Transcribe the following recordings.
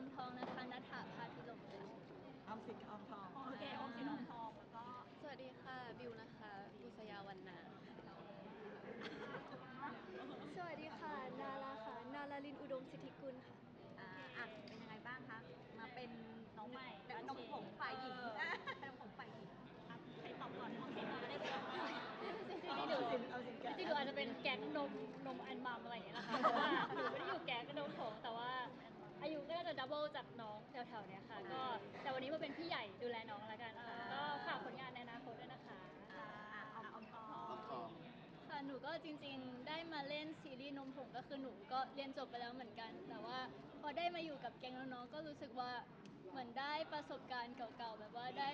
อมทองนะคะนัทธาพาพิลมค่ะออมสินกับออมทองโอเคออมสินออมทองแล้วก็สวัสดีค่ะบิวนะคะบุษยาวันนาสวัสดีค่ะ นาราค่ะ นาราลินอุดมสิทธิกุลค่ะอ่าอะเป็นยังไงบ้างคะมาเป็นน้องใหม่น้องผมฝ่ายหญิงอะน้องผมฝ่ายหญิงอะใครตอบก่อนออมสินก่อนก็ได้เลยออมสินออมสินแกะจริงๆหนูอาจจะเป็นแก๊งนมนมอันมัมอะไรอย่างเงี้ยนะคะเพราะว่าหนูไม่ได้อยู่แก๊งนมผงแต่ว่า อายุก็น่าจะดับเบิลจากน้องแถวๆเนี้ยค่ะ ก็แต่วันนี้มาเป็นพี่ใหญ่ดูแลน้องละกันค่ะ ก็ฝากผลงานในอนาคตด้วยนะคะอ่าออมออมทองค่ะหนูก็จริงๆ ได้มาเล่นซีรีส์นมผงก็คือหนูก็เรียนจบไปแล้วเหมือนกัน แต่ว่าพอได้มาอยู่กับแก๊งน้องๆก็รู้สึกว่าเหมือนได้ประสบการณ์เก่าๆแบบว่าได้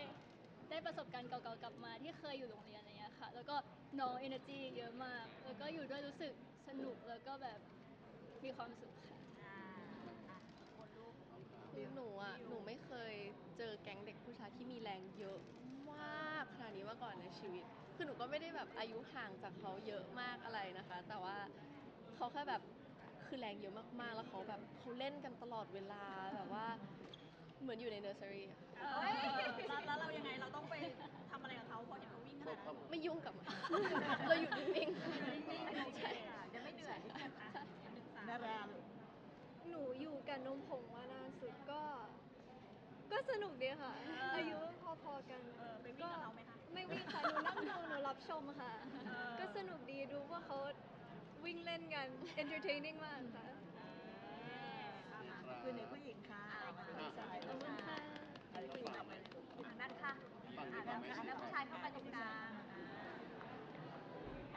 ได้ประสบการณ์เก่าๆกลับมาที่เคยอยู่โรงเรียนอะไรเงี้ยค่ะ แล้วก็น้อง energy เยอะมาก แล้วก็อยู่ด้วยรู้สึกสนุกแล้วก็แบบมีความสุขค่ะ อ่าอะคนลูก คือหนูอะ หนูไม่เคยเจอแก๊งเด็กผู้ชายที่มีแรงเยอะมากขนาดนี้มาก่อนในชีวิต คือหนูก็ไม่ได้แบบอายุห่างจากเขาเยอะมากอะไรนะคะ แต่ว่าเขาแค่แบบคือแรงเยอะมากๆ แล้วเขาแบบเขาเล่นกันตลอดเวลาแบบว่าเหมือนอยู่ในเนอร์เซอรี่อะเอ้ยแล้วแล้วเรายังไงเราต้องไปทำอะไรกับเขาเพราะเห็นเขาวิ่งขนาดนั้นไม่ยุ่งกับมัน เราอยู่นิ่งๆ ใช่ จะไม่เหนื่อยอะหนึ่งสามนาราลูก หนูอยู่กับนมผงมานานสุดก็ ก็สนุกดีค่ะอายุพอๆกันเออไปวิ่งกับเราไหมคะ ไม่วิ่งค่ะ หนูนั่งดูหนูรับชมค่ะเออก็สนุกดีดูว่าเขาวิ่งเล่นกัน entertaining มากค่ะ คือหนึ่งผู้หญิงค่ะผู้ชายขอบคุณค่ะอะไรผู้หญิงต่อไปเลยทางด้านข้างอ่าแล้วแล้วผู้ชายเข้าไปตรงกลาง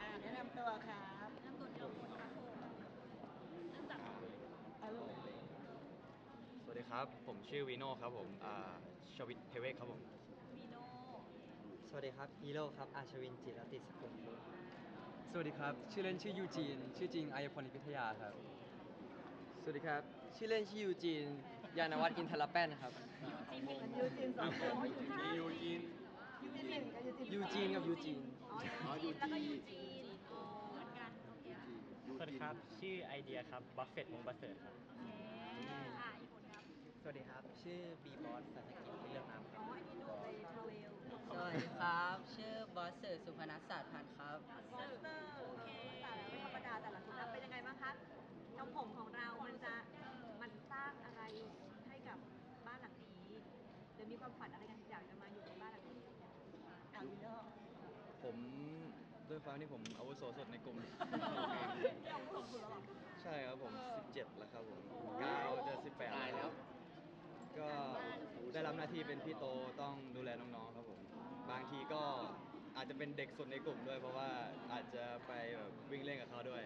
อ่าแนะนำตัวครับ น้ำตัวเดียวคนครับผม เอาลูก สวัสดี ครับ ผมชื่อวีโน่ครับผมอ่าชวิตเทเวกครับผม วีโน่สวัสดีครับฮีโร่ครับ อาชวินจิรติสกุลสวัสดีครับ ชื่อเล่นชื่อยูจีน ชื่อจริงอายพลอิพิทยาครับ สวัสดีครับ ชื่อเล่นชื่อยูจีน ยานวัฒน์อินทรแป้นครับยูจีนสองคนมียูจีนยูจีนกับยูจีนยูจีนกับยูจีน อ๋อยูจีนแล้วก็ยูจีนอ๋อเหมือนกันโอเคโสวัสดีครับ ชื่อไอเดียครับ บัฟเฟตวงบัสเซิร์ครับอเคอะอีกคนครับ ส วัสดีครับ ชื่อบีบอสสันตกิจเรื่องน้ำคอ๋รัอบอันนี้หนูไปทราเวลสวัสดีครับ ชื่อบอสเซอร์สุพนัสศาสตร์พันธ์ครับบอสเตอร์โอเคแต่ไม่ธรรมดาแต่ละคนนะเป็นยังไงบ้างคะน้องผมของเรา มันจะ มันสร้างอะไรให้กับบ้านหลังนี้หรือมีความฝันอะไรกันอยากจะมาอยู่ในบ้านหลังนี้เอายูโน่ผมด้วยความที่ผมอาวุโสสุดในกลุ่มเราส่งคุณแล้วหรอ ใช่ครับผม 17 แล้วครับผม9จะ18แล้ว ก็ได้รับหน้าที่เป็นพี่โตต้องดูแลน้องๆครับผมบางทีก็อาจจะเป็นเด็กสุดในกลุ่มด้วย เพราะว่าอาจจะไปแบบวิ่งเล่นกับเขาด้วย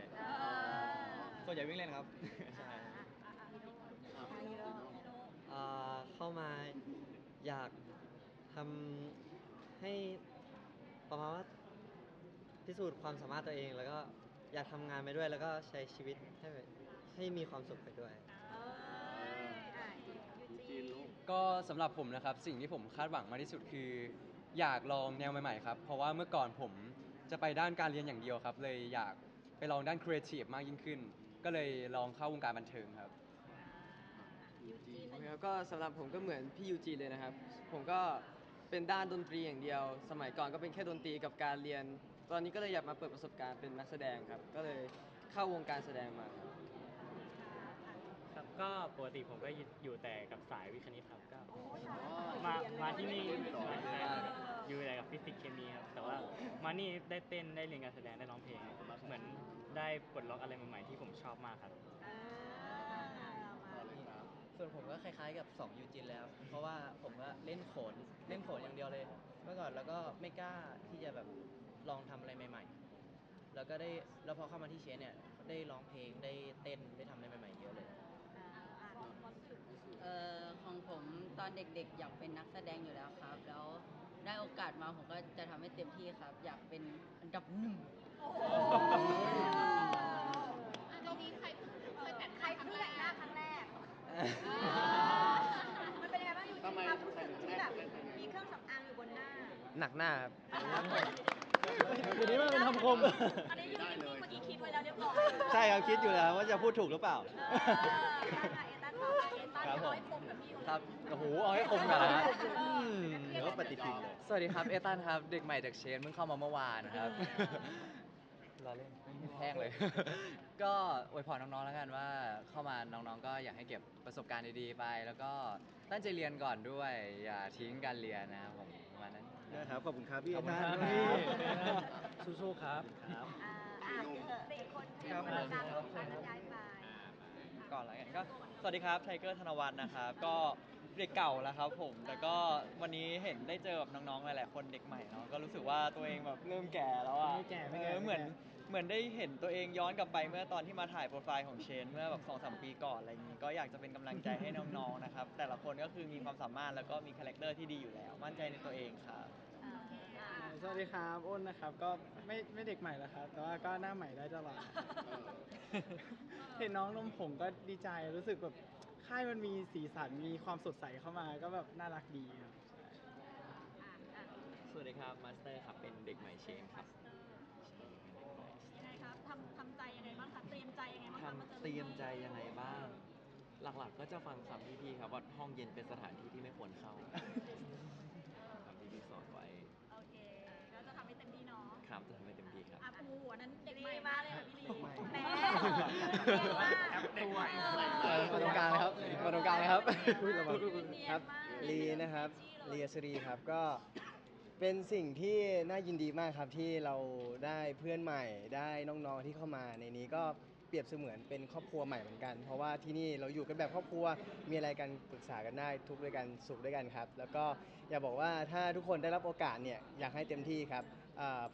ส่วนใหญ่วิ่งเล่นครับใช่เอายูโน่อ่าเข้ามาอยากทำให้ประมาณว่าพิสูจน์ความสามารถตัวเอง แล้วก็อยากทำงานไปด้วย แล้วก็ใช้ชีวิตให้แบบให้มีความสุขไปด้วยเอ้ยอะยู จีนก็สำหรับผมนะครับสิ่งที่ผมคาดหวังมากที่สุดคือ อยากลองแนวใหม่ๆครับ เพราะว่าเมื่อก่อนผมจะไปด้านการเรียนอย่างเดียวครับ เลยอยากไปลองด้านครีเอทีฟมากยิ่งขึ้น ก็เลยลองเข้าวงการบันเทิงครับ ยูจีนโอเคครับก็สำหรับผมก็เหมือนพี่ยูจีเลยนะครับ ผมก็เป็นด้านดนตรีอย่างเดียว สมัยก่อนก็เป็นแค่ดนตรีกับการเรียน ตอนนี้ก็เลยอยากมาเปิดประสบการณ์เป็นนักแสดงครับ ก็เลยเข้าวงการแสดงมาครับ ก็ปกติผมก็อยู่แต่กับสายวิทย์คณิตครับก็โอ้ยตายแล้วมามาที่นี่มาที่นี่อยู่แต่กับฟิสิกส์เคมีครับแต่ว่ามานี่ได้เต้นได้เรียนการแสดงได้ร้องเพลงเหมือนได้ปลดล็อกอะไรใหม่ๆที่ผมชอบมากครับอ่ามาส่วนผมก็คล้ายๆกับ2ยูจินแล้ว เพราะว่าผมก็เล่นโขนเล่นโขนอย่างเดียวเลย เมื่อก่อนแล้วก็ไม่กล้าที่จะแบบลองทำอะไรใหม่ ๆ แล้วก็ได้แล้วพอเข้ามาที่เชนเนี่ยได้ร้องเพลงได้เต้นได้ทำอะไรใหม่ๆเยอะเลย อ่าอ่าความรู้สึก เอ่อของผมตอนเด็กๆ อยากเป็นนักแสดงอยู่แล้วครับ แล้วได้โอกาสมาผมก็จะทำให้เต็มที่ครับ อยากเป็นอันดับหนึ่งโอ้โหตรงนี้ใครเคยแต่งใครเพิ่งแต่งหน้าครั้งแรก มันเป็นยังไงบ้างอยู่ที่ความรู้สึกที่แบบมีเครื่องสำอางอยู่บนหน้า หนักหน้าครับ เดี๋ยวนี้มันเป็นคำคม อันนี้อยู่นิ่งๆเมื่อกี้คิดไว้แล้วเรียบร้อย ใช่ครับคิดอยู่แล้วว่าจะพูดถูกหรือเปล่า เออได้ค่ะ เอต้าต่อค่ะเอต้าครับผมครับโอ้โหเอาให้คมกันนะหรือว่าปฏิทินเลย สวัสดีครับเอตันครับ เด็กใหม่จากเชนเพิ่งเข้ามาเมื่อวานนะครับ รอเล่นไม่แห้งเลย ก็อวยพรน้องๆแล้วกันว่าเข้ามาน้องๆ ก็อยากให้เก็บประสบการณ์ดีๆไป แล้วก็ตั้งใจเรียนก่อนด้วย อย่าทิ้งการเรียนนะครับผมประมาณนั้น นะครับขอบคุณครับพี่ขอบคุณเอครัตับนพี่ สู้ๆครับครับอ่าอะสี่คนเตรียมตัวตามลูกค้าบรรยายไป ก่อนแล้วกันก็ สวัสดีครับไทเกอร์ธนวัฒน์นะครับ ก็เด็กเก่าแล้วครับผม แต่ก็วันนี้เห็นได้เจอแบบน้องๆ หลายๆ คนเด็กใหม่เนาะ ก็รู้สึกว่าตัวเองแบบเริ่มแก่แล้วอะไม่แก่ไม่แก่ เออเหมือนไม่แก่เหมือนได้เห็นตัวเองย้อนกลับไปเมื่อตอนที่มาถ่ายโปรไฟล์ของเชน เมื่อแบบสองสามปีก่อนอะไรอย่างนี้ ก็อยากจะเป็นกำลังใจให้น้องๆ นะครับ แต่ละคนก็คือมีความสามารถแล้วก็มีคาแรคเตอร์ที่ดีอยู่แล้ว มั่นใจในตัวเองครับ สวัสดีครับอ้นนะครับ ก็ไม่ไม่เด็กใหม่แล้วครับ แต่ว่าก็หน้าใหม่ได้ตลอด เห็นน้องนมผงก็ดีใจรู้สึกแบบค่ายมันมีสีสันมีความสดใสเข้ามาก็แบบน่ารักดีครับสวัสดีครับมาสเตอร์ครับเป็นเด็กใหม่เชนครับ ยังไงครับทำทำใจยังไงบ้างคะเตรียมใจยังไงบ้างคะมาเจอทำเตรียมใจยังไงบ้าง หลักๆก็จะฟังคำพี่ๆครับว่าห้องเย็นเป็นสถานที่ที่ไม่ควรเข้า เด็กใหม่เออมาตรงกลางเลยครับมาตรงกลางเลยครับครับลีนะครับลีอัศรีครับก็เป็นสิ่งที่น่ายินดีมากครับที่เราได้เพื่อนใหม่ได้น้องๆที่เข้ามาในนี้ก็เปรียบเสมือนเป็นครอบครัวใหม่เหมือนกัน เพราะว่าที่นี่เราอยู่กันแบบครอบครัวมีอะไรกันปรึกษากันได้ทุกข์ด้วยกันสุขด้วยกันครับ แล้วก็อยากบอกว่าถ้าทุกคนได้รับโอกาสเนี่ยอยากให้เต็มที่ครับ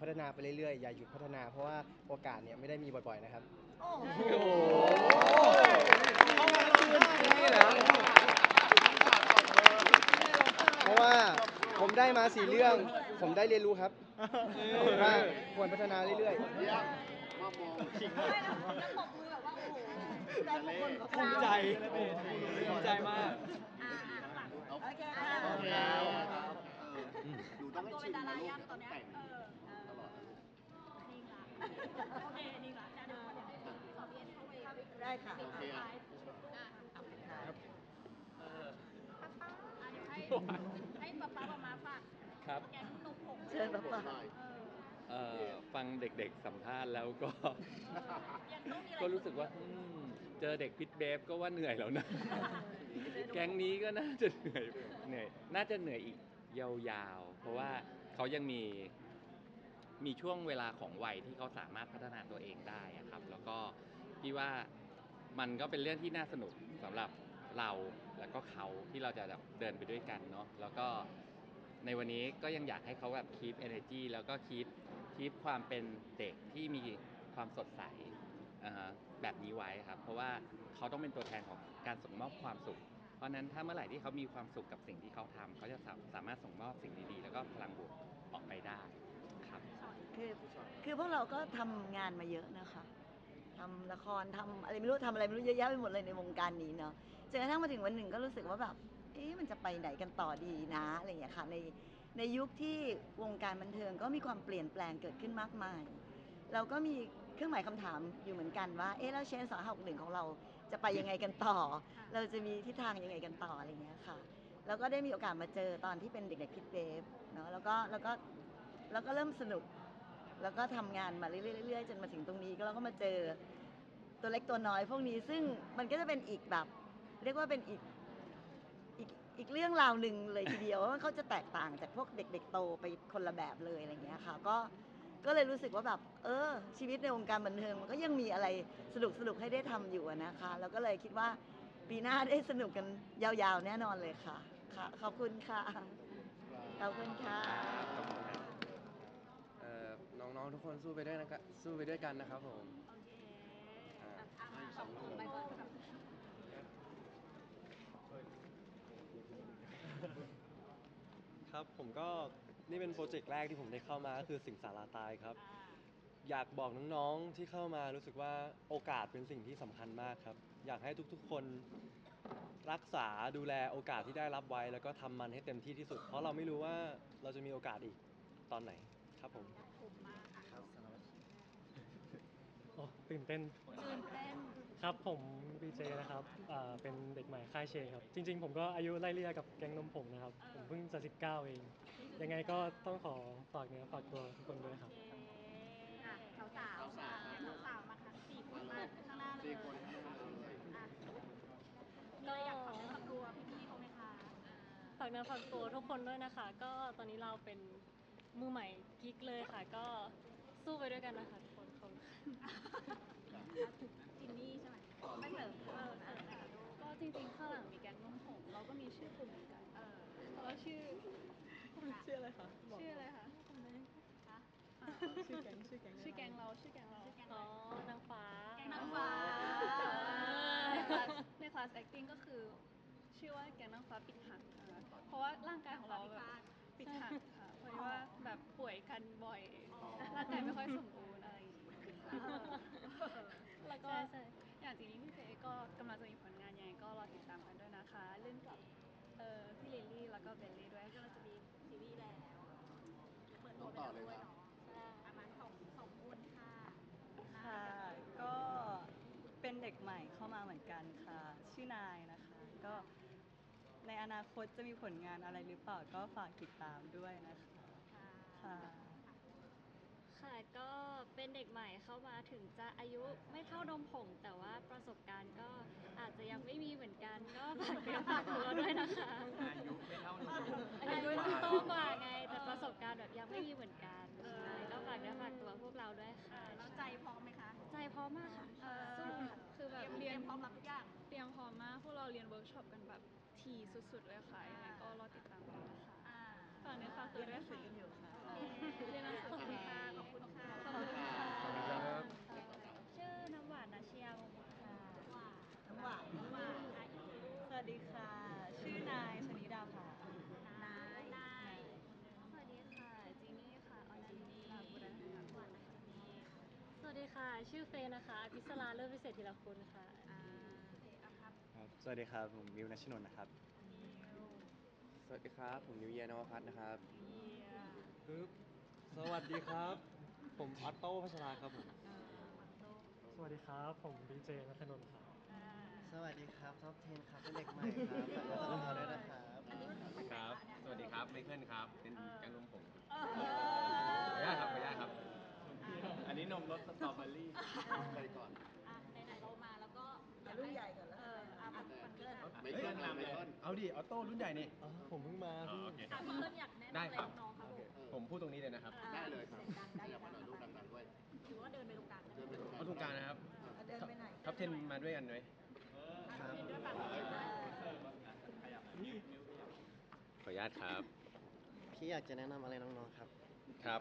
พัฒนาไปเรื่อยๆอย่าหยุดพัฒนา เพราะว่าโอกาสเนี่ยไม่ได้มีบ่อยๆนะครับ เพราะว่าผมได้มาสี่เรื่อง ผมได้เรียนรู้ครับว่าควรพัฒนาเรื่อยๆภูมิใจภูมิใจมากหลังโอเคครับทำตัวเป็นดาราย่ำตอนเนี้ยเออเออนิ่งละโอเคนิ่ เข้าไปได้ค่ะปิดท้ายอะอะเดี๋ยวให้ให้ป๊าป๊าป๊ามาฝากครับแกงนมผงเชิญป๊าป๊าเอ่อฟังเด็กๆสัมภาษณ์แล้วก็ยังต้องมีอะไรก็รู้สึกว่าอืมเจอเด็กพิทเบฟก็ว่าเหนื่อยแล้วนะ แก๊งนี้ก็น่าจะเหนื่อยเหนื่อย น่าจะเหนื่อยอีกยาวๆ เพราะว่าเขายังมีมีช่วงเวลาของวัยที่เขาสามารถพัฒนาตัวเองได้อะครับ แล้วก็พี่ว่า มันก็เป็นเรื่องที่น่าสนุกสำหรับเราแล้วก็เขาที่เราจะแบบเดินไปด้วยกันเนาะแล้วก็ในวันนี้ก็ยังอยากให้เขาแบบ keep energy แล้วก็ keep keep ความเป็นเด็กที่มีความสดใสอ่าแบบนี้ไว้ครับ เพราะว่าเขาต้องเป็นตัวแทนของการส่งมอบความสุข เพราะฉะนั้นถ้าเมื่อไหร่ที่เขามีความสุขกับสิ่งที่เขาทำเขาจะสาสามารถส่งมอบสิ่งดีๆ แล้วก็พลังบวกออกไปได้ครับ คือคือพวกเราก็ทำงานมาเยอะนะคะ ทำละครทำอะไรไม่รู้ทำอะไรไม่รู้เยอะแยะไปหมดเลยในวงการนี้เนาะจนกระทั่งมาถึงวันหนึ่งก็รู้สึกว่าแบบเอ๊ะมันจะไปไหนกันต่อดีนะอะไรอย่างเงี้ยค่ะในในยุคที่วงการบันเทิงก็มีความเปลี่ยนแปลงเกิดขึ้นมากมาย เราก็มีเครื่องหมายคำถามอยู่เหมือนกันว่าเอ๊ะแล้วเชนสองหกหนึ่งของเราจะไปยังไงกันต่อ เราจะมีทิศทางยังไงกันต่ออะไรอย่างเงี้ยค่ะ แล้วก็ได้มีโอกาสมาเจอตอนที่เป็นเด็กๆพิทเบฟเนาะแล้วก็แล้วก็แล้วก็เริ่มสนุก แล้วก็ทำงานมาเรื่อยๆๆจนมาถึงตรงนี้ก็เราก็มาเจอตัวเล็กตัวน้อยพวกนี้ซึ่งมันก็จะเป็นอีกแบบ เรียกว่าเป็นอีกอีกอีกเรื่องราวหนึ่งเลยทีเดียวว่าเขาจะแตกต่างจากพวกเด็ก ๆ โตไปคนละแบบเลยอะไรเงี้ยค่ะก็ก็เลยรู้สึกว่าแบบ เออ ชีวิตในวงการบันเทิงมันก็ยังมีอะไรสนุกสนุกให้ได้ทำอยู่นะคะ แล้วก็เลยคิดว่าปีหน้าได้สนุกกันยาวๆ แน่นอนเลยค่ะค่ะ ขอบคุณค่ะ ขอบคุณค่ะ น้องๆทุกคนสู้ไปด้วยนะครับสู้ไปด้วยกันนะครับผมอ่าครับผมก็นี่เป็นโปรเจกต์แรกที่ผมได้เข้ามาก็คือสิ่งสาราตายครับอยากบอกน้องๆที่เข้ามารู้สึกว่าโอกาสเป็นสิ่งที่สำคัญมากครับ อยากให้ทุกๆคนรักษาดูแลโอกาสที่ได้รับไว้ แล้วก็ทำมันให้เต็มที่ที่สุด เพราะเราไม่รู้ว่าเราจะมีโอกาสอีกตอนไหนครับผมโอ้ ตื่นเต้นตื่นเต้นครับผมบีเจนะครับอ่าเป็นเด็กใหม่ค่ายเชครับ จริง ๆ ผมก็อายุไล่เลี่ยกับแก๊งนมผงนะครับ ผมเพิ่งจะ19 เอง ยังไงก็ต้องขอฝากเนื้อฝากตัวทุกคนด้วยครับ อะสาวสาวสาวสาวมาค่ะสี่คนมาข้างหน้าเลยอะมีอะไรอยากฝากเนื้อฝากตัวพี่ๆเขาไหมคะฝากเนื้อฝากตัวทุกคนด้วยนะคะ ก็ตอนนี้เราเป็นมือใหม่กิ๊กเลยค่ะ ก็สู้ไปด้วยกันนะคะ จินนี่ใช่ไหมไม่เสริมเออเสริมแต่ละลูกก็จริงๆข้างหลังมีแก๊งนมผงเราก็มีชื่อกลุ่มเหมือนกันเออเราชื่อชื่ออะไรคะชื่ออะไรคะชื่อแก๊งชื่อแก๊งชื่อแก๊งเราชื่อแก๊งเราอ๋อนางฟ้านางฟ้าในคลาสในคลาส acting ก็คือ ชื่อว่าแก๊งนางฟ้าปิดหักค่ะเพราะว่าร่างกายของเราแบบปิดหักค่ะเพราะว่าแบบป่วยกันบ่อยร่างกายไม่ค่อยสมบูรณ์ แล้วก็ใช่อย่างทีนี้พี่เฟย์ก็กำลังจะมีผลงานยังไงก็รอติดตามกันด้วยนะคะ เล่นกับเอ่อพี่ลิลลี่แล้วก็เบลลี่ด้วยกำลังจะมีซีรีส์แล้ว เปิดตัวไปแล้วด้วยเนาะประมาณสองสองคนค่ะค่ะ ก็เป็นเด็กใหม่เข้ามาเหมือนกันค่ะ ชื่อนายนะคะ ก็ในอนาคตจะมีผลงานอะไรหรือเปล่าก็ฝากติดตามด้วยนะคะ ค่ะ ค่ะก็ เป็นเด็กใหม่เข้ามาถึงจะอายุไม่เท่านมผง แต่ว่าประสบการณ์ก็อาจจะยังไม่มีเหมือนกัน ก็ฝากเนื้อฝากตัวด้วยนะคะอายุไม่เท่าหนูอายุโตกว่าไง แต่ประสบการณ์แบบยังไม่มีเหมือนกันใช่ก็ฝากเนื้อฝากตัวพวกเราด้วยค่ะแล้วใจพร้อมไหมคะ ใจพร้อมมากค่ะสู้ค่ะคือแบบเรียนพร้อมรับทุกอย่างเตรียมพร้อมมากพวกเราเรียนเวิร์กช็อปกันแบบทีสุดๆเลยค่ะยังไงก็รอติดตามกันนะคะอ่าฝากเนื้อฝากตัวด้วยค่ะเรียนหนังสือกันอยู่ค่ะขอบคุณค่ะ ขอบคุณค่ะ ขอบคุณครับ ชื่อน้ำหวานนาเชียาวงศ์ค่ะ น้ำหวานน้ำหวาน สวัสดีค่ะ ชื่อนายชนิดาภา นายนาย สวัสดีค่ะจีนี่ค่ะออนันต์ลาบุรณะหวานนะคะจีนี่ สวัสดี ค่ะ ชื่อเฟยนะคะอภิสราเลิศวิเศษธีรคุณค่ะ อ่าเอาครับครับสวัสดีครับ ผมมิวนัชนนท์นะครับสวัสดีครับ ผมนิวเยียร์นวพัฒน์นะครับปึ๊บสวัสดีครับ ผมออตโต้พัชราครับผมสวัสดีครับ ผมบีเจนัทนนท์ครับสวัสดีครับท็อปเทนครับเป็นเด็กใหม่ครับฝากตัวเราด้วยนะครับครับ สวัสดีครับ ไมเคิลครับ เป็นแกงน เลยเอาดิออโต้รุ่นใหญ่นี่ผมเพิ่งมาอ๋อโอเคคอะรับพี่เกินอยากแนะนำได้อะไรครับ น้องๆครับผมผมพูดตรงนี้เลยนะครับ ได้เลยครับดังได้อยากมาหน่อยรูปดังๆด้วยหรือว่าเดินไปตรงกลางเดินไปตรงกลางเอาตรงกลางนะครับเอาเดินไปไหนท็อปเทนมาด้วยกันไหมครับ เดินด้วยฝั่งนี้ด้วยขออนุญาตครับ พี่อยากจะแนะนำอะไรน้องๆครับ ครับ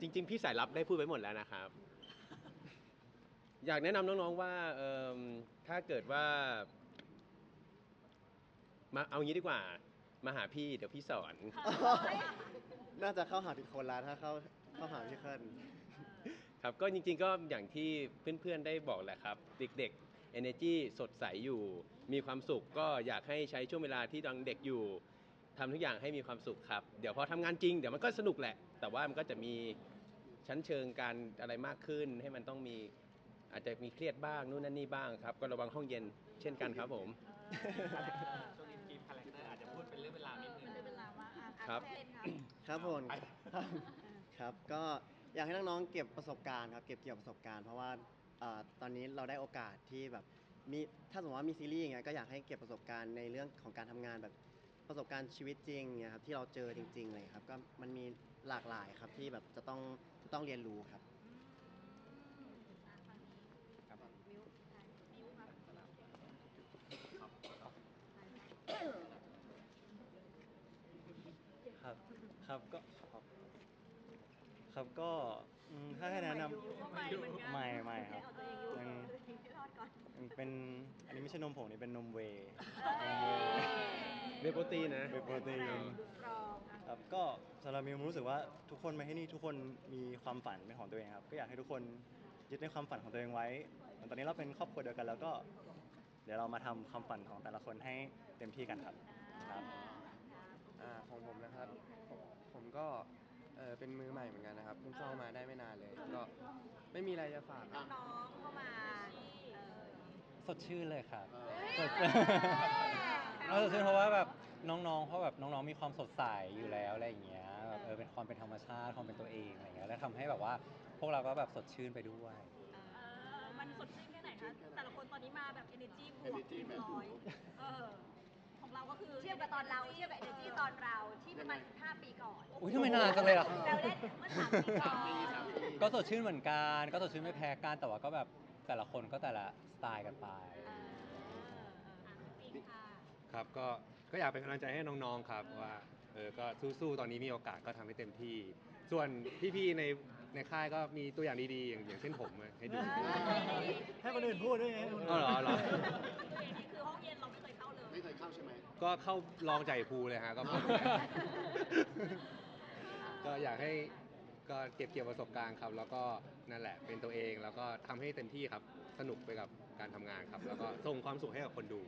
จริง ๆ พี่สายลับได้พูดไปหมดแล้วนะครับ อยากแนะนำน้องๆว่าเอิ่มถ้าเกิดว่า มาเอางี้ดีกว่า มาหาพี่เดี๋ยวพี่สอน น่าจะเข้าหาผิดคนละถ้าเข้าเข้าหาพี่เคิลครับก็จริงๆก็อย่างที่เพื่อนๆได้บอกแหละครับ เด็กๆ energy สดใสอยู่ มีความสุขก็อยากให้ใช้ช่วงเวลาที่ตอนเด็กอยู่ทำทุกอย่างให้มีความสุขครับ เดี๋ยวพอทำงานจริงเดี๋ยวมันก็สนุกแหละ แต่ว่ามันก็จะมีชั้นเชิงการอะไรมากขึ้น ให้มันต้องมีอาจจะมีเครียดบ้างนู่นนั่นนี่บ้างครับ ก็ระวังห้องเย็นเช่นกันครับผมช่วง ครับเต้นครับ ครับผมครับก็อยากให้น้องๆเก็บประสบการณ์ครับเก็บเกี่ยวประสบการณ์เพราะว่าเอ่อตอนนี้เราได้โอกาสที่แบบมีถ้าสมมติว่ามีซีรีส์อย่างเงี้ยก็อยากให้เก็บประสบการณ์ในเรื่องของการทำงานแบบประสบการณ์ชีวิตจริงเนี่ยครับที่เราเจอจริงๆเลยครับก็มันมีหลากหลายครับที่แบบจะต้องจะต้องเรียนรู้ครับ อะฝั่งนี้ ครับ มิวมิวครับ ครับ ครับก็ครับก็อืมถ้าให้แนะนก็ใหม่เหมือนกันำใหม่ใหม่ครับเอาตัวเองอยู่ยังให้รอดก่อนยังเป็นอันนี้ไม่ใช่นมผงนี่เป็นนมเวย์เวย์โปรตีนนะเวย์โปรตีนดูสตรองอะครับก็สำหรับมิวรู้สึกว่าทุกคนมาที่นี่ทุกคนมีความฝันเป็นของตัวเองครับก็อยากให้ทุกคนยึดในความฝันของตัวเองไว้เหมือนตอนนี้เราเป็นครอบครัวเดียวกันแล้วก็ เดี๋ยวเรามาทำความฝันของแต่ละคนให้เต็มที่กันครับครับ อ่าของผมนะครับผม ก็เออเป็นมือใหม่เหมือนกันนะครับเพิ่งเข้ามาได้ไม่นานเลย ก็ไม่มีอะไรจะฝากน้องๆเข้ามาเออ สดชื่นเลยครับสดชื่นเราสดชื่นเพราะว่าแบบน้องๆ เพราะแบบน้องๆ มีความสดใสอยู่แล้วอะไรอย่างเงี้ยแบบเออเป็นความเป็นธรรมชาติความเป็นตัวเองอะไรเงี้ยแล้วทำให้แบบว่าพวกเราก็แบบสดชื่นไปด้วยมันสดชื่นแค่ไหนคะ แต่ละคนตอนนี้มาแบบ energy บวก Energy แบบร้อยเออ ของเรา ก็คือเทียบกับตอนเราเทียบกับ energy ตอนเราที่ประมาณ15ปีก่อนอุ๊ยทำไมนานจังเลยอะเราเล่นเมื่อสามปีก่อนก็สดชื่นเหมือนกัน ก็สดชื่นไม่แพ้กันแต่ว่าก็แบบแต่ละคนก็แต่ละสไตล์กันไปครับก็ก็อยากเป็นกำลังใจให้น้องๆครับว่าเออก็สู้ๆตอนนี้มีโอกาสก็ทำให้เต็มที่ ส่วนพี่ๆในในค่ายก็มีตัวอย่างดีๆ อย่างอย่างเช่นผมอะให้ดู ให้คนอื่นพูดด้วยไงให้คนอื่นอ๋อเหรอเหรอคือห้องเย็นเราไม่ ไม่เคยเข้าใช่ไหม ก็เข้าลองใจภูเลยฮะก็ผมก็อยากให้ก็เก็บเกี่ยวประสบการณ์ครับ แล้วก็นั่นแหละเป็นตัวเองแล้วก็ทำให้เต็มที่ครับ สนุกไปกับการทำงานครับ แล้วก็ส่งความสุขให้กับคนดู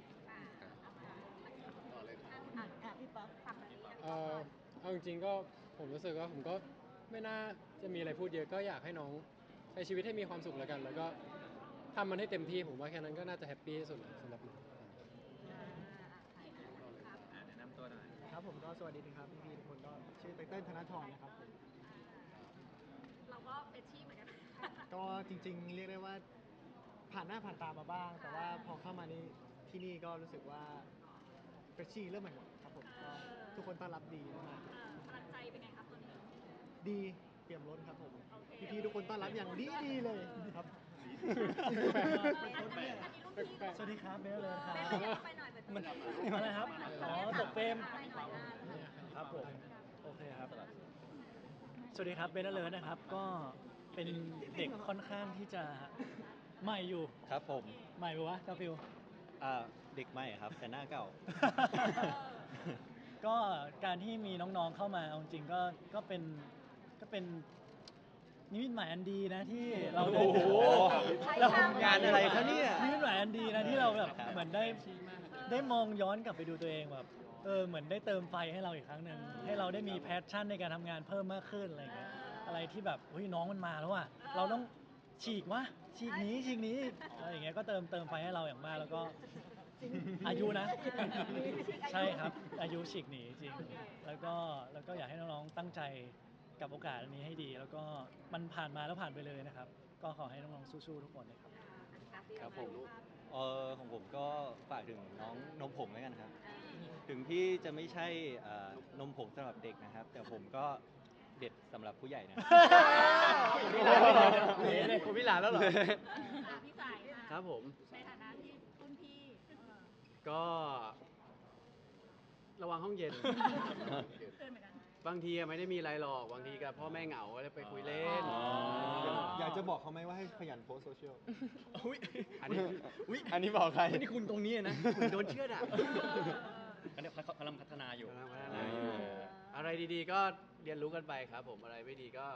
ต่อเลยครับ อะอะพี่ป๊อปฟังแบบนี้เอ่อเอาจริงๆก็ผมรู้สึกว่าผมก็ไม่น่าจะมีอะไรพูดเยอะก็อยากให้น้องใช้ชีวิตให้มีความสุขแล้วกัน แล้วก็ทำมันให้เต็มที่ผมว่าแค่นั้นก็น่าจะแฮปปี้ที่สุดแล้วสำหรับหนู แนะนำตัวหน่อย ครับผมก็สวัสดีนะครับพี่ๆทุกคนก็ชื่อไตเติ้ลธนทรนะครับผมเราก็เป็นชีพเหมือนกันก็จริง ๆ เรียกได้ว่าผ่านหน้าผ่านตามาบ้าง แต่ว่าพอเข้ามานี่ที่นี่ก็รู้สึกว่าเฟรชชี่เริ่มใหม่หมดครับผมก็ทุกคนต้อนรับดีมากพลังใจเป็นไงครับตอนนี้ ๆดีเปี่ยมล้นครับผมพี่ๆทุกคนต้อนรับอย่างดีดีๆเลยครับสวัสดีครับเบลเลยครับ มันอะไรครับอ๋อตกเฟรมครับผมโอเคครับ สวัสดีครับเบนเลอร์นะครับ ก็เป็นเด็กค่อนข้างที่จะใหม่อยู่ครับผมใหม่ปะวะกาฟิลอ่าเด็กใหม่ครับ แต่หน้าเก่า ก็การที่มีน้องๆเข้ามาเอาจริงๆก็ก็เป็นก็เป็นนิมิตหมายอันดีนะที่เราได้โอ้โห เรางานอะไรคะเนี่ยนิมิตหมายอันดีนะที่เราแบบเหมือนได้ ได้มองย้อนกลับไปดูตัวเองแบบเออเหมือนได้เติมไฟให้เราอีกครั้งหนึ่งให้เราได้มีแพชชั่นในการทำงานเพิ่มมากขึ้นอะไรอย่างเงี้ยอะไรที่แบบเฮ้ยน้องมันมาแล้วอะเราต้องฉีกวะฉีกหนี้ฉีกหนี้อะไรอย่างเงี้ยก็เติมเติมไฟให้เราอย่างมากแล้วก็ อายุนะ ใช่ครับ อายุฉีกหนีจริง แล้วก็แล้วก็อยากให้น้องๆตั้งใจกับโอกาสอันนี้ให้ดี แล้วก็มันผ่านมาแล้วผ่านไปเลยนะครับ ก็ขอให้น้องๆสู้ๆทุกคนนะครับ ครับผม เออของผมก็ฝากถึงน้องนมผงแล้วกันครับ ถึงพี่จะไม่ใช่เอ่อนมผงสำหรับเด็กนะครับ แต่ผมก็เด็ดสำหรับผู้ใหญ่นะพี่หลานแล้วเหรอเนี่ยคุณพี่หลานแล้วเหรอพี่สายค่ะครับผม ในฐานะที่รุ่นพี่เออก็ ระวังห้องเย็น เตือนเหมือนกัน บางทีอะไม่ได้มีอะไรหรอก บางทีกับพ่อแม่เหงาก็เลยไปคุยเล่นอยากจะบอกเขาไหมว่าให้ขยันโพสโซเชียลอันนี้อุ๊ยอันนี้บอกใคร อันนี้คุณตรงนี้นะคุณโดนเชื่อดอะ อันนี้กำลังพัฒนาอยู่อะไรดีๆ ก็เรียนรู้กันไปครับ ผมอะไรไม่ดีก็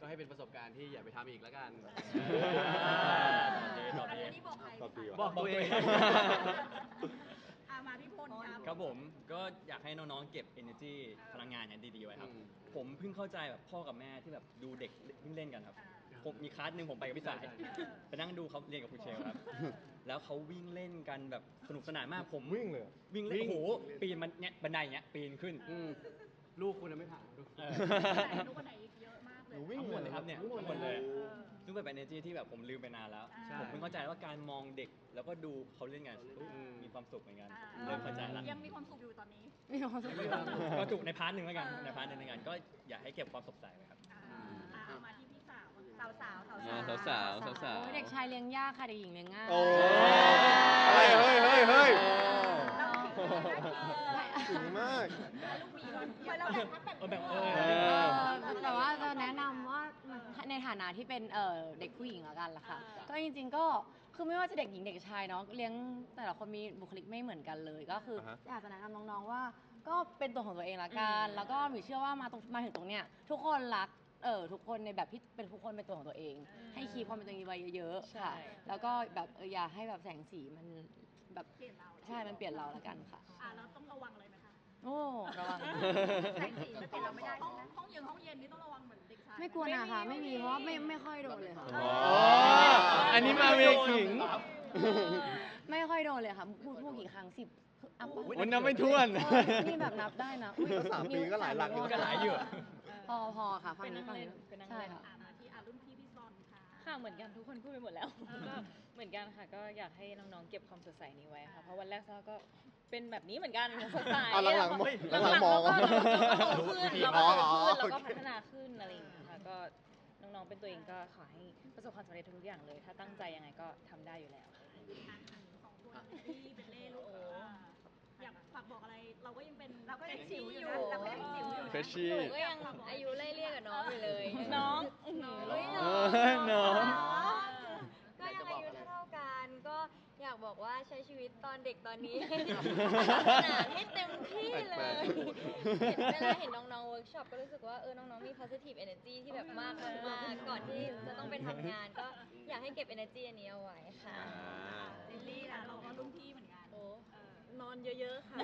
ก็ให้เป็นประสบการณ์ที่อย่าไปทำอีกแล้วกัน ตอบดีอันนี้บอกใครตอบดีว่ะบอกตัวเองอะมาที่ พลครับ ครับผมก็อยากให้น้องๆเก็บ energy พลังงานอย่างดีๆไว้ครับผมเพิ่งเข้าใจแบบพ่อกับแม่ที่แบบดูเด็กวิ่งเล่นกันครับผมมีคลาสหนึ่งผมไปกับพี่สาย ไปนั่งดูเขาเรียนกับคุณเชลครับ แล้วเขาวิ่งเล่นกันแบบสนุกสนานมากผมวิ่งเลยวิ่งเล่นวิ่ง โอ้โหปีนมันเนี้ยบันไดเนี้ยปีนขึ้นลูกคุณน่ะไม่ผ่านลูกเออลูกคนไหนอีกเยอะมากเลยหนูวิ่งหมดเลยครับเนี่ยวิ่งหมดหมดเลย เออ ซึ่งเป็น energy ที่แบบผมลืมไปนานแล้ว ใช่ ผมเพิ่งเข้าใจว่าการมองเด็กแล้วก็ดูเขาเล่นกันอุ๊ยมีความสุขเหมือนกันเริ่มเข้าใจละ ยังมีความสุขอยู่ตอนนี้มีความสุขก็จุในพาร์ทหนึ่งแล้วกันในพาร์ทหนึ่งแล้วกันก็อยากให้เก็บความสดใสไว้ครับ อะเอามาที่พี่สาวสาวสาวสาวอ่าสาวๆสาวๆโอ้ยเด็กชายเลี้ยงยากค่ะเด็กหญิงเลี้ยงง่ายโอ้อะไรเฮ้ยเฮ้ยเฮ้ยถึงมากคอยเราแบ่งพักแบ่งเออแบบเอเอออแต่ว่าจะแนะนำว่าใน ฐานะที่เป็นเอ่อเด็กผู้หญิงแล้วกันล่ะค่ะก็จริง ๆ ก็คือไม่ว่าจะเด็กหญิงเด็กชายเนาะเลี้ยงแต่ละคนมีบุคลิกไม่เหมือนกันเลย ก็คือออฮะ อยากจะแนะนำน้องๆว่า ก็เป็นตัวของตัวเองละกัน แล้วก็หมีเชื่อว่ามาตรงมาถึงตรงเนี้ยทุกคนรักเออทุกคนในแบบที่เป็นทุกคนเป็นตัวของตัวเอง ให้คีบความเป็นตัวเองไว้เยอะๆค่ะแล้วก็แบบเอออย่าให้แบบแสงสีมันแบบเปลี่ยนเราใช่มันเปลี่ยนเราละกันค่ะ อะเราต้องระวังอะไรไหมคะโอ้ระวัง แสงสีมันเปลี่ยนเราไม่ได้ห้องห้องเย็นห้องเย็นนี่ต้องระวังเหมือนเด็กชาย ไม่กลัวหนาค่ะ ไม่มีเพราะว่าไม่ไม่ค่อยโดนเลยค่ะอันนี้มาเวขิงไโดนเลยค่ะพูดพูดกี่ครั้งสิบอะวันนับไม่ถ้วนเออนี่แบบนับได้นะอุ๊ยก็สามปีก็หลายหลักอยู่นิ้วก็หลายอยู่ พอพอค่ะฟังนี้ฟังนี้เป็นนั่งใช่เล่นค่ะมาที่อารุ่นพี่พี่ซอนค่ะค่ะเหมือนกันทุกคนพูดไปหมดแล้วก็เหมือนกันค่ะก็อยากให้น้องๆเก็บความสดใสนี้ไว้ค่ะเพราะวันแรกเราก็ เป็นแบบนี้เหมือนกันสดใสอะหลังๆเฮ้ยหลังๆมองเราก็โตขึ้นเราก็อ๋อโตอ๋อขึ้นเราก็โอเคพัฒนาขึ้นอะไรอย่างเงี้ยค่ะก็น้องๆเป็นตัวเองก็ขอให้ประสบความสำเร็จทุกๆอย่างเลย ถ้าตั้งใจยังไงก็ทำได้อยู่แล้วค่ะ ของคุณพี่เป็นเล่ลูกอยากฝากบอกอะไรเราก็ยังเป็นเราก็ยังจิ๋วอยู่นะเราก็ยังจิ๋วอยู่นะ Freshie หนูก็ยังอายุไล่เรียกกับน้องอยู่เลยน้องเฮ้ยเออน้อง บอกว่าใช้ชีวิตตอนเด็กตอนนี้ สนานให้เต็มที่เลย เวลาเห็นน้องๆเวิร์กช็อปก็รู้สึกว่าเออน้องๆมี positive energy ที่แบบมากมากก่อนที่จะต้องไปทำงาน ก็อยากให้เก็บ energy อันนี้เอาไว้ค่ะ ลิลลี่ล่ะเราก็รุ่นพี่เหมือนกันโอ้เออนอนเยอะ ๆ ค่ะ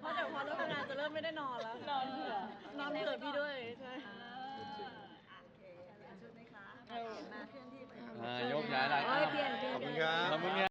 เพราะเดี๋ยวพอเลิกงานจะเริ่มไม่ได้นอนแล้วนอนเผื่อ นอนเผื่อพี่ด้วย ใช่โอเคชุดไหมคะมาเพื่อนที่ อ่ายกย้ายได้ขอบคุณครับ ขอบคุณครับ